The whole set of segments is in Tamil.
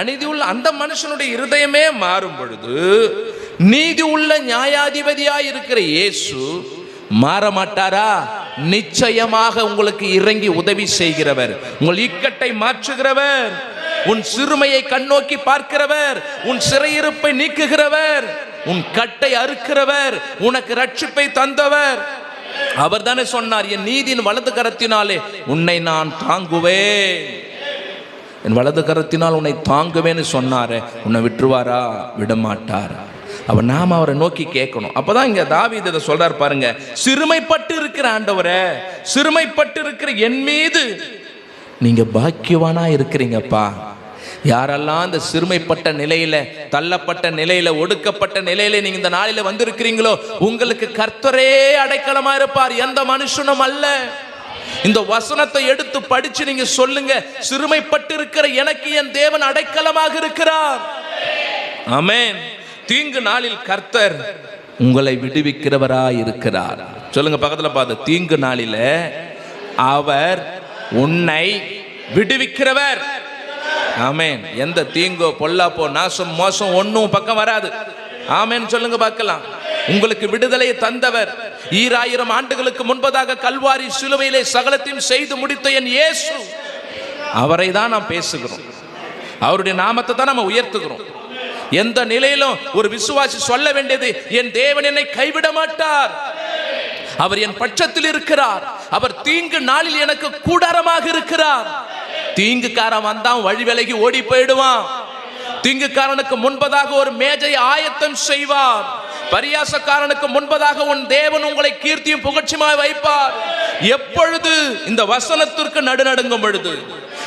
அநீதி உள்ள அந்த மனுஷனுடைய இருதயமே மாறும் பொழுது நீதி உள்ள நியாயாதிபதியா இருக்கிற இயேசு மாற மாட்டாரா நிச்சயமாக உங்களுக்கு இறங்கி உதவி செய்கிறவர். உங்கள் இக்கட்டை மாற்றுகிறவர். உன் சிறுமையை கண்ணோக்கி பார்க்கிறவர். உன் சிறையிருப்பை நீக்குகிறவர். உன் கட்டை அறுக்கிறவர். உனக்கு ரட்சிப்பை தந்தவர். அவர் தானே சொன்னார் என் நீதியின் வலது கரத்தினாலே உன்னை நான் தாங்குவேன். என் வலது கரத்தினால் உன்னை தாங்குவேன்னு சொன்னார் உன்னை விட்டுருவாரா? விடமாட்டார். அவர் நாம அவரை நோக்கி கேட்கணும். அப்பதான் இங்கே தாவீது இதை சொல்கிறார் பாருங்க. சிறுமைப்பட்டு இருக்கிற ஆண்டவரே சிறுமைப்பட்டு இருக்கிற என் மீது நீங்கள் பாக்கியவானா இருக்கிறீங்கப்பா. யாரெல்லாம் இந்த சிறுமைப்பட்ட நிலையில தள்ளப்பட்ட நிலையில ஒடுக்கப்பட்ட நிலையில நீங்க இந்த நாளில வந்திருக்கிறீங்களோ உங்களுக்கு கர்த்தரே அடைக்கலமா இருப்பார். எந்த மனுஷனும் அல்ல. இந்த வசனத்தை எடுத்து படிச்சு நீங்க சொல்லுங்க. சிறுமைப்பட்டு இருக்கிற எனக்கு என் தேவன் அடைக்கலமாக இருக்கிறார். அமேன் தீங்கு நாளில் கர்த்தர் உங்களை விடுவிக்கிறவராய் இருக்கிறார் சொல்லுங்க பக்கத்துல பார்த்து. தீங்கு நாளில அவர் உன்னை விடுவிக்கிறவர். ஆமேன். எந்த தீங்கோ பொல்லாப்போ நாசம் மோசம் ஒன்றும் பக்கம் வராது. ஆமேன்னு சொல்லுங்க பார்க்கலாம். உங்களுக்கு விடுதலை தந்தவர். ஈராயிரம் ஆண்டுகளுக்கு முன்பதாக கல்வாரி சிலுவையிலே சகலத்தையும் செய்து முடித்த என் இயேசு. அவரை தான் நாம் பேசுகிறோம். அவருடைய நாமத்தை தான் நம்ம உயர்த்துகிறோம். எந்த நிலையிலும் ஒரு விசுவாசி சொல்ல வேண்டியது என் தேவன் என்னை கைவிட மாட்டார். அவர் என் பட்சத்தில் இருக்கிறார். அவர் தீங்கு நாளில் எனக்கு கூடாரமாக இருக்கிறார். தீங்குக்காரன் வந்தான் வழி விலகி ஓடி போயிடுவான். தீங்குக்காரனுக்கு முன்பதாக ஒரு மேஜை ஆயத்தம் செய்வார். பரியாசக்காரனுக்கு முன்பதாக உன் தேவன் உங்களை கீர்த்தியும் புகழ்ச்சியுமாய் வைப்பார். எப்பொழுது இந்த வசனத்திற்கு நடுநடுங்கும் பொழுது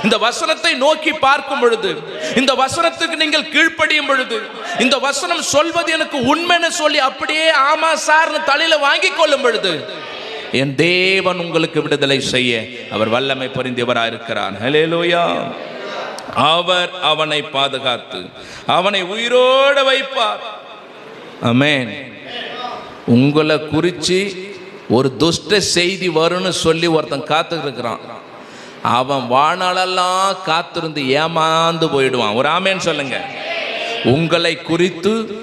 இந்த வசனத்தை நோக்கி பார்க்கும் பொழுது இந்த வசனத்துக்கு நீங்கள் கீழ்ப்படியும் பொழுது இந்த வசனம் சொல்வது எனக்கு உண்மைன்னு சொல்லி அப்படியே ஆமா சார்னு தலையில வாங்கி கொள்ளும் பொழுது என் தேவன் உங்களுக்கு விடுதலை செய்ய அவர் வல்லமை பொருந்தியவராக ஹலே லோயா அவர் அவனை பாதுகாத்து அவனை உயிரோடு வைப்பார். அமேன் உங்களை குறித்து ஒரு துஷ்ட செய்தி வரும்னு சொல்லி ஒருத்தன் காத்துருக்கிறான் அவன் வாழ்நாளெல்லாம் காத்திருந்து ஏமாந்து போயிடுவான். ஒரு ஆமேன்னு சொல்லுங்க. உங்களை குறித்து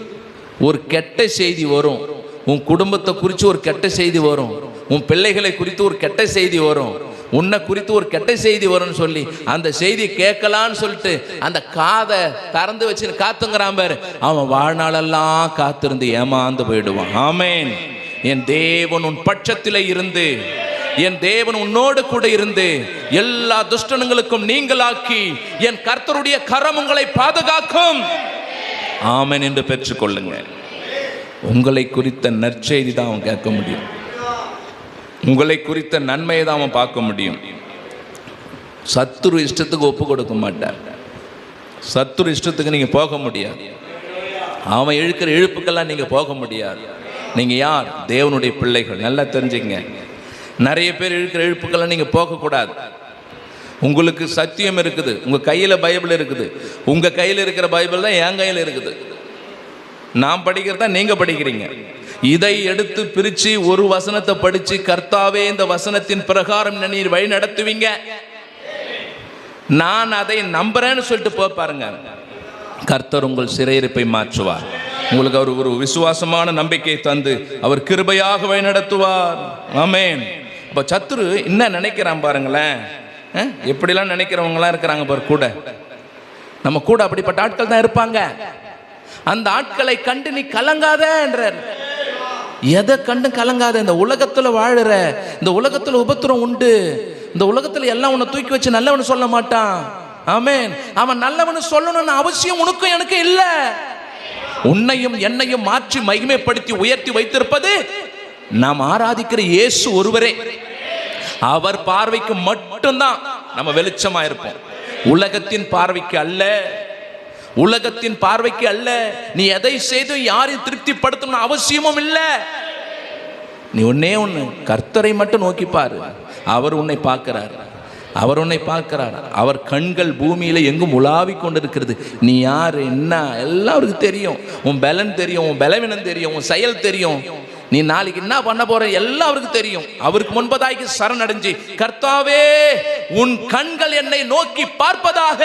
ஒரு கெட்ட செய்தி வரும். உன் குடும்பத்தை குறித்து ஒரு கெட்ட செய்தி வரும். உன் பிள்ளைகளை குறித்து ஒரு கெட்ட செய்தி வரும். உன்னை குறித்து ஒரு கெட்ட செய்தி வரும்னு சொல்லி அந்த செய்தி கேட்கலான்னு சொல்லிட்டு அந்த காதை திறந்து வச்சு காத்துங்கிறான் பாரு. அவன் வாழ்நாளெல்லாம் காத்திருந்து ஏமாந்து போயிடுவான். ஆமேன். என் தேவன் உன் பட்சத்தில் இருந்து என் தேவன் உன்னோடு கூட இருந்து எல்லா துஷ்டனுங்களுக்கும் நீங்களாக்கி என் கர்த்தருடைய கரம் உங்களை பாதுகாக்கும். ஆமன் என்று பெற்றுக்கொள்ளுங்க உங்களை குறித்த நற்செய்தி தான் அவன் கேட்க முடியும். உங்களை குறித்த நன்மையை தான் அவன் பார்க்க முடியும். சத்துரு இஷ்டத்துக்கு ஒப்பு கொடுக்க மாட்டான். சத்துரு இஷ்டத்துக்கு நீங்கள் போக முடியாது. அவன் இழுக்கிற இழுப்புக்கெல்லாம் நீங்கள் போக முடியாது. நீங்கள் யார்? தேவனுடைய பிள்ளைகள். நல்லா தெரிஞ்சுங்க நிறைய பேர் இழுக்கிற இழுப்புக்கெல்லாம் நீங்கள் போகக்கூடாது. உங்களுக்கு சத்தியம் இருக்குது. உங்கள் கையில் பைபிள் இருக்குது. உங்கள் கையில் இருக்கிற பைபிள் தான் என் கையில் இருக்குது. நான் படிக்கிறதா நீங்கள் படிக்கிறீங்க. இதை எடுத்து பிரித்து ஒரு வசனத்தை படித்து கர்த்தாவே இந்த வசனத்தின் பிரகாரம் நீர் வழி நடத்துவீங்க? நான் அதை நம்புறேன்னு சொல்லிட்டு போ பாருங்க. கர்த்தர் உங்கள் சிறையிருப்பை மாற்றுவார். உங்களுக்கு அவர் ஒரு விசுவாசமான நம்பிக்கையை தந்து அவர் கிருபையாக வழி நடத்துவார். ஆமேன். இப்போ சத்துரு என்ன நினைக்கிறான் பாருங்களேன்? எப்படிலாம் நினைக்கிறவங்களாம் இருக்கிறாங்க பாரு கூட. நம்ம கூட அப்படிப்பட்ட ஆட்கள் தான் இருப்பாங்க. அந்த ஆட்களை கண்டு நீ கலங்காத என்றார் எதை கண்டு கலங்காத. இந்த உலகத்துல வாழுற இந்த உலகத்துல உபத்திரம் உண்டு. இந்த உலகத்துல எல்லாம் உன்னை தூக்கி வச்சு நல்லவனு சொல்ல மாட்டான். ஆமேன். அவன் நல்லவனு சொல்லணும்னு அவசியம் உனக்கும் எனக்கு இல்ல. உன்னையும் என்னையும் மாற்றி மகிமைப்படுத்தி உயர்த்தி வைத்திருப்பது நாம் ஆராதிக்கிற இயேசு ஒருவரே. அவர் பார்வைக்கு மட்டும்தான் நம்ம வெளிச்சமா இருப்போம் உலகத்தின் பார்வைக்கு அல்ல. உலகத்தின் பார்வைக்கு அல்ல. நீ எதை செய்து யாரையும் திருப்திப்படுத்தணும் அவசியமும் இல்லை. நீ ஒன்னே ஒன்று கர்த்தரை மட்டும் நோக்கி பாரு. அவர் உன்னை பார்க்கிறார். அவர் உன்னை பார்க்கிறார். அவர் கண்கள் பூமியில எங்கும் உலாவிக் கொண்டிருக்கிறது. நீ யார் என்ன? எல்லாம் அவருக்கு தெரியும். உன் பலன் தெரியும் உன் பலவீனம் தெரியும் உன் செயல் தெரியும். நீ நாளைக்கு என்ன பண்ண போற? எல்லாருக்கும் தெரியும். அவருக்கு முன்பதாய்க்கு சரணடைஞ்சு கர்த்தாவே உன் கண்கள் என்னை நோக்கி பார்ப்பதாக